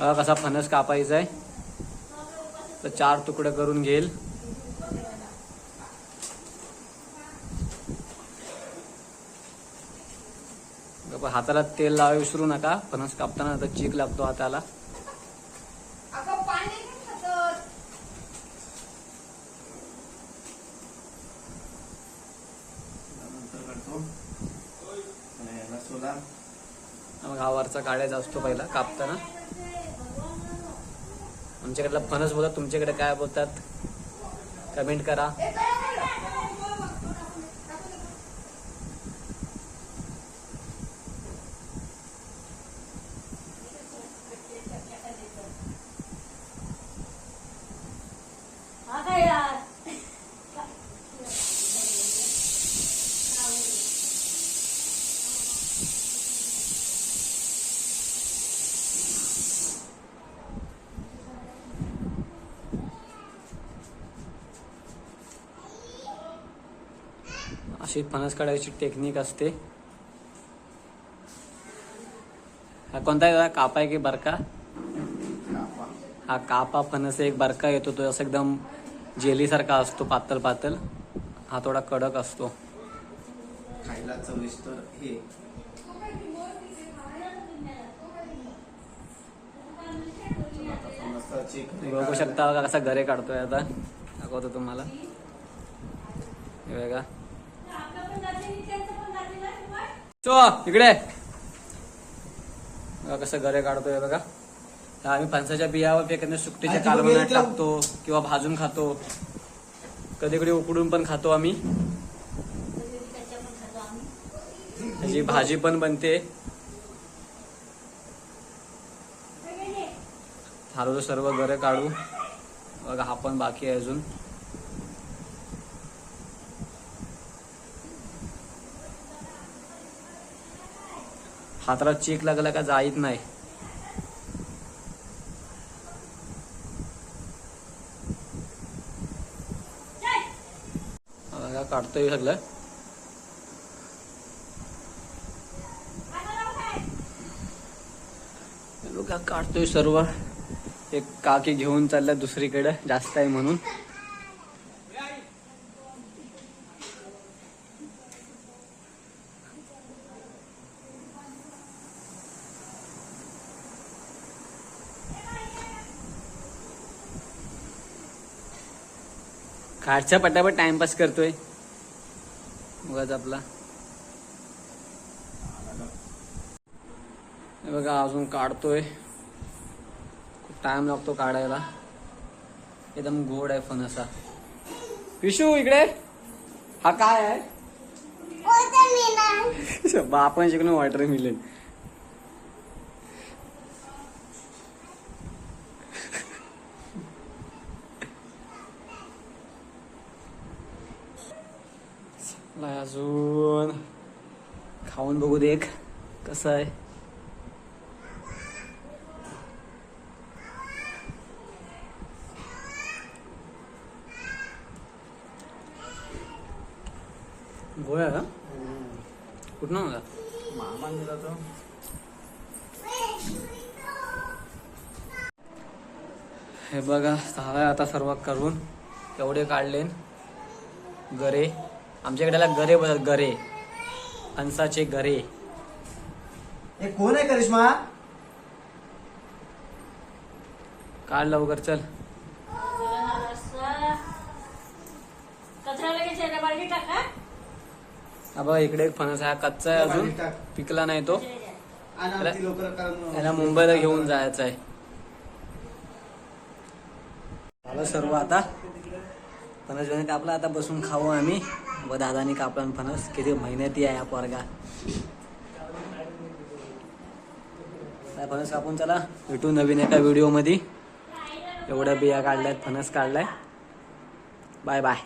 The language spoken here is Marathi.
कसा फणस कापायचा आहे. तर चार तुकडे करून घेईल. गप्प हाताला तेल लावा विसरू नका. फणस कापताना आता चीक लागतो हाताला. मग हा वरचा काढायचा असतो पहिला कापताना. आमच्याकडला फणस बोलतात तुमच्याकडे काय बोलतात? कमेंट करा. अशी फणस काढायची टेक्निक असते. हा कोणता आहे दादा? कापा आहे की बरका? कापा. हा कापा फणस एक बरका येतो तो असं एकदम जेलीसारखा असतो पातळ पातळ. हा थोडा कडक असतो. खायला चविष्ट हे. बघू. शकता कसा घरे काढतोय आता. दाखवतो तुम्हाला. हे इकडे. कसं घरे काढतोय बघा. आम्ही फणसाच्या बियावर फेकून सुकटीच्या कालवणात टाकतो किंवा भाजून खातो. कधी कधी उकडून पण खातो आम्ही. त्याची भाजी पण बनते. हळूहळू सर्व घरे काढू. बघा हा पण बाकी आहे अजून. हाताला चेक लागला का जाईत नाही. काढतोय सगळं. काढतोय सर्व. एक काकी घेऊन चालला दुसरीकडे जास्त आहे म्हणून. काढच्या पटापट टाइमपास करतोय. बघाच आपला. हे बघा अजून काढतोय. खूप टाइम लागतो काढायला. एकदम गोड आहे फणसा पिशू इकडे. हा काय आहे? आपण शिकलो वॉटर मिळेल अजून खाऊन बघू दे एक कसं आहे. गोळ्या का? कुठं होता मामा दिला तो हे बघा झालाय आता सर्व करून. एवढे काढले गरे. आमच्याकडे गरे बोलतात गरे. फणसाचे गरे. हे कोण आहे करिश्मा? काढ लवकर चल. कचरा लगेच याला बालदी टाका हा बघा इकडे एक फणस आहे हा कच्चा आहे अजून. पिकला नाही तो. आणि ती लोकर याला मुंबईला घेऊन जायचं आहे. झालं सर्व आता. फणस बिणस कापला आता बसून खाऊ आम्ही. व दादानी कापला फणस. किती मेहनती आहे हा पोरगा. काय फणस कापून चला? भेटू नवीन एका व्हिडिओमध्ये एवढ्या बिया काढल्यात फणस काढलाय. Bye bye